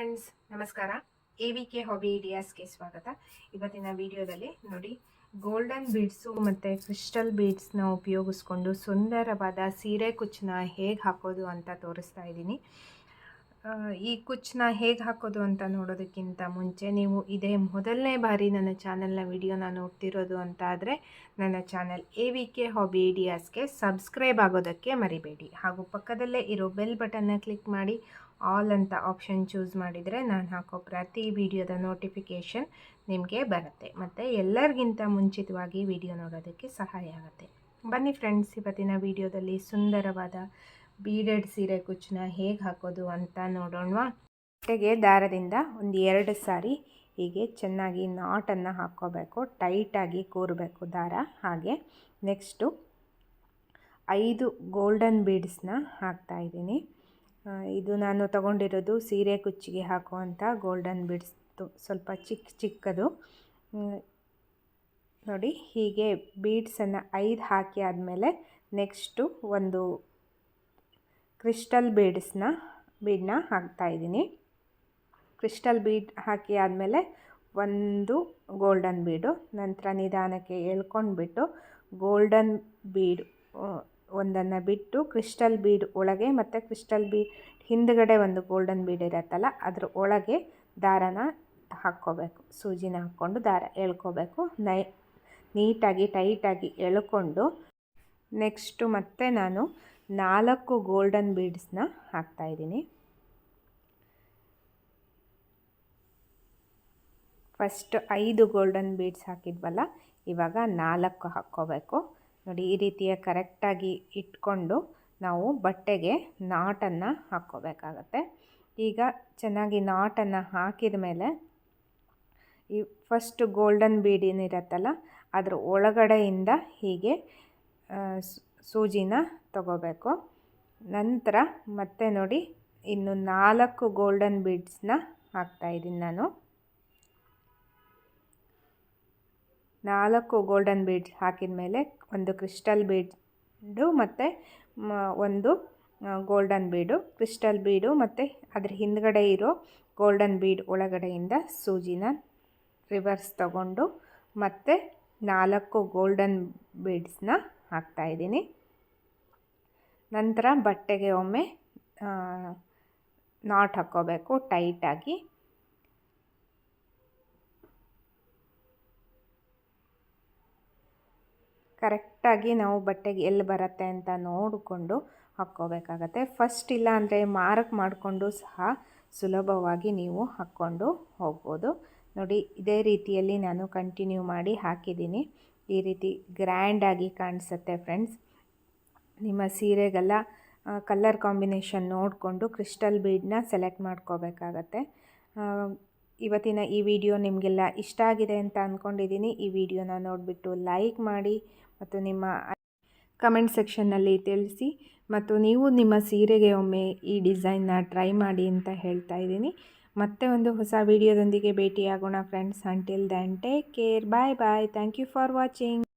Friends ನಮಸ್ಕಾರ. A V K hobby ಐಡಿಯಾಸ್ಗೆ ಸ್ವಾಗತ. ಇವತ್ತಿನ ವಿಡಿಯೋದಲ್ಲಿ ನೋಡಿ ಗೋಲ್ಡನ್ ಬೀಡ್ಸು ಮತ್ತು ಕ್ರಿಸ್ಟಲ್ ಬೀಡ್ಸ್ನ ಉಪಯೋಗಿಸ್ಕೊಂಡು ಸುಂದರವಾದ ಸೀರೆ ಕುಚ್ಚನ್ನ ಹೇಗೆ ಹಾಕೋದು ಅಂತ ತೋರಿಸ್ತಾ ಇದ್ದೀನಿ. ಈ ಕುಚ್ಚನ್ನ ಹೇಗೆ ಹಾಕೋದು ಅಂತ ನೋಡೋದಕ್ಕಿಂತ ಮುಂಚೆ ನೀವು ಇದೇ ಮೊದಲನೇ ಬಾರಿ ನನ್ನ ಚಾನಲ್ನ ವಿಡಿಯೋನ ನೋಡ್ತಿರೋದು ಅಂತ ಆದರೆ ನನ್ನ channel A V K hobby ಐಡಿಯಾಸ್ಗೆ subscribe ಆಗೋದಕ್ಕೆ ಮರಿಬೇಡಿ. ಹಾಗೂ ಪಕ್ಕದಲ್ಲೇ ಇರೋ ಬೆಲ್ ಬಟನ್ನ ಕ್ಲಿಕ್ ಮಾಡಿ ಆಲ್ ಅಂತ ಆಪ್ಷನ್ ಚೂಸ್ ಮಾಡಿದರೆ ನಾನು ಹಾಕೋ ಪ್ರತಿ ವಿಡಿಯೋದ ನೋಟಿಫಿಕೇಷನ್ ನಿಮಗೆ ಬರುತ್ತೆ. ಮತ್ತು ಎಲ್ಲರಿಗಿಂತ ಮುಂಚಿತವಾಗಿ ವಿಡಿಯೋ ನೋಡೋದಕ್ಕೆ ಸಹಾಯ ಆಗುತ್ತೆ. ಬನ್ನಿ ಫ್ರೆಂಡ್ಸ್, ಇವತ್ತಿನ ವಿಡಿಯೋದಲ್ಲಿ ಸುಂದರವಾದ ಬೀಡೆಡ್ ಸೀರೆ ಕುಚ್ಚನ್ನ ಹೇಗೆ ಹಾಕೋದು ಅಂತ ನೋಡೋಣವಾ ಜೊತೆಗೆ ದಾರದಿಂದ ಒಂದು ಎರಡು ಸಾರಿ ಹೀಗೆ ಚೆನ್ನಾಗಿ ನಾಟನ್ನು ಹಾಕ್ಕೋಬೇಕು, ಟೈಟಾಗಿ ಕೂರಬೇಕು ದಾರ ಹಾಗೆ. ನೆಕ್ಸ್ಟು ಐದು ಗೋಲ್ಡನ್ ಬೀಡ್ಸ್ನ ಹಾಕ್ತಾಯಿದ್ದೀನಿ ಇದು ನಾನು ತಗೊಂಡಿರೋದು ಸೀರೆ ಕುಚ್ಚಿಗೆ ಹಾಕುವಂಥ ಗೋಲ್ಡನ್ ಬೀಡ್ಸ್ ಸ್ವಲ್ಪ ಚಿಕ್ಕ ಚಿಕ್ಕದು. ನೋಡಿ ಹೀಗೆ ಬೀಡ್ಸನ್ನು ಐದು ಹಾಕಿ ಆದಮೇಲೆ ನೆಕ್ಸ್ಟು ಒಂದು ಕ್ರಿಸ್ಟಲ್ ಬೀಡ್ಸ್ನ ಬೀಡನ್ನ ಹಾಕ್ತಾಯಿದ್ದೀನಿ ಕ್ರಿಸ್ಟಲ್ ಬೀಡ್ ಹಾಕಿ ಆದಮೇಲೆ ಒಂದು ಗೋಲ್ಡನ್ ಬೀಡು, ನಂತರ ನಿಧಾನಕ್ಕೆ ಎಳ್ಕೊಂಡ್ಬಿಟ್ಟು ಗೋಲ್ಡನ್ ಬೀಡ್ ಒಂದನ್ನು ಬಿಟ್ಟು ಕ್ರಿಸ್ಟಲ್ ಬೀಡ್ ಒಳಗೆ ಮತ್ತು ಕ್ರಿಸ್ಟಲ್ ಬೀಡ್ ಹಿಂದ್ಗಡೆ ಒಂದು ಗೋಲ್ಡನ್ ಬೀಡ್ ಇರುತ್ತಲ್ಲ, ಅದ್ರ ಒಳಗೆ ದಾರನ ಹಾಕ್ಕೋಬೇಕು. ಸೂಜಿನ ಹಾಕ್ಕೊಂಡು ದಾರ ಎಳ್ಕೋಬೇಕು. ನೈ, ನೀಟಾಗಿ ಟೈಟಾಗಿ ಎಳ್ಕೊಂಡು ನೆಕ್ಸ್ಟು ಮತ್ತೆ ನಾನು ನಾಲ್ಕು ಗೋಲ್ಡನ್ ಬೀಡ್ಸ್ನ ಹಾಕ್ತಾಯಿದ್ದೀನಿ ಫಸ್ಟ್ ಐದು ಗೋಲ್ಡನ್ ಬೀಡ್ಸ್ ಹಾಕಿದ್ವಲ್ಲ, ಇವಾಗ ನಾಲ್ಕು ಹಾಕ್ಕೋಬೇಕು. ನೋಡಿ, ಈ ರೀತಿಯ ಕರೆಕ್ಟಾಗಿ ಇಟ್ಕೊಂಡು ನಾವು ಬಟ್ಟೆಗೆ ನಾಟನ್ನು ಹಾಕ್ಕೋಬೇಕಾಗತ್ತೆ. ಈಗ ಚೆನ್ನಾಗಿ ನಾಟನ್ನು ಹಾಕಿದ ಮೇಲೆ ಈ ಫಸ್ಟ್ ಗೋಲ್ಡನ್ ಬೀಡ್ ಏನಿರತ್ತಲ್ಲ, ಅದರ ಒಳಗಡೆಯಿಂದ ಹೀಗೆ ಸೂಜಿನ ತಗೋಬೇಕು. ನಂತರ ಮತ್ತೆ ನೋಡಿ, ಇನ್ನು ನಾಲ್ಕು ಗೋಲ್ಡನ್ ಬೀಡ್ಸ್ನ ಹಾಕ್ತಾಯಿದ್ದೀನಿ ನಾನು. ನಾಲ್ಕು ಗೋಲ್ಡನ್ ಬೀಡ್ಸ್ ಹಾಕಿದ ಮೇಲೆ ಒಂದು ಕ್ರಿಸ್ಟಲ್ ಬೀಡು ಮತ್ತು ಒಂದು ಗೋಲ್ಡನ್ ಬೀಡು ಕ್ರಿಸ್ಟಲ್ ಬೀಡು ಮತ್ತು ಅದ್ರ ಹಿಂದ್ಗಡೆ ಇರೋ ಗೋಲ್ಡನ್ ಬೀಡ್ ಒಳಗಡೆಯಿಂದ ಸೂಜಿನ ರಿವರ್ಸ್ ತಗೊಂಡು ಮತ್ತೆ ನಾಲ್ಕು ಗೋಲ್ಡನ್ ಬೀಡ್ಸ್ನ ಹಾಕ್ತಾಯಿದ್ದೀನಿ ನಂತರ ಬಟ್ಟೆಗೆ ಒಮ್ಮೆ ನಾಟ್ ಹಾಕ್ಕೋಬೇಕು ಟೈಟಾಗಿ ಕರೆಕ್ಟಾಗಿ ನಾವು ಬಟ್ಟೆಗೆ ಎಲ್ಲಿ ಬರುತ್ತೆ ಅಂತ ನೋಡಿಕೊಂಡು ಹಾಕ್ಕೋಬೇಕಾಗತ್ತೆ. ಫಸ್ಟ್ ಇಲ್ಲ ಅಂದರೆ ಮಾರ್ಕ್ ಮಾಡಿಕೊಂಡು ಸಹ ಸುಲಭವಾಗಿ ನೀವು ಹಾಕ್ಕೊಂಡು ಹೋಗ್ಬೋದು. ನೋಡಿ, ಇದೇ ರೀತಿಯಲ್ಲಿ ನಾನು ಕಂಟಿನ್ಯೂ ಮಾಡಿ ಹಾಕಿದ್ದೀನಿ. ಈ ರೀತಿ ಗ್ರ್ಯಾಂಡಾಗಿ ಕಾಣಿಸುತ್ತೆ ಫ್ರೆಂಡ್ಸ್ ನಿಮ್ಮ ಸೀರೆಗೆಲ್ಲ ಕಲ್ಲರ್ ಕಾಂಬಿನೇಷನ್ ನೋಡಿಕೊಂಡು ಕ್ರಿಸ್ಟಲ್ ಬೀಡನ್ನ ಸೆಲೆಕ್ಟ್ ಮಾಡ್ಕೋಬೇಕಾಗತ್ತೆ. ಇವತ್ತಿನ ಈ ವಿಡಿಯೋ ನಿಮಗೆಲ್ಲ ಇಷ್ಟ ಆಗಿದೆ ಅಂತ ಅಂದ್ಕೊಂಡಿದ್ದೀನಿ ಈ ವಿಡಿಯೋನ ನೋಡಿಬಿಟ್ಟು ಲೈಕ್ ಮಾಡಿ ಮತ್ತು ನಿಮ್ಮ ಕಮೆಂಟ್ ಸೆಕ್ಷನ್ನಲ್ಲಿ ತಿಳಿಸಿ ಮತ್ತು ನೀವು ನಿಮ್ಮ ಸೀರೆಗೆ ಒಮ್ಮೆ ಈ ಡಿಸೈನ್ನ ಟ್ರೈ ಮಾಡಿ ಅಂತ ಹೇಳ್ತಾ ಇದ್ದೀನಿ. ಮತ್ತೆ ಒಂದು ಹೊಸ ವಿಡಿಯೋದೊಂದಿಗೆ ಭೇಟಿಯಾಗೋಣ friends until then take care bye bye thank you for watching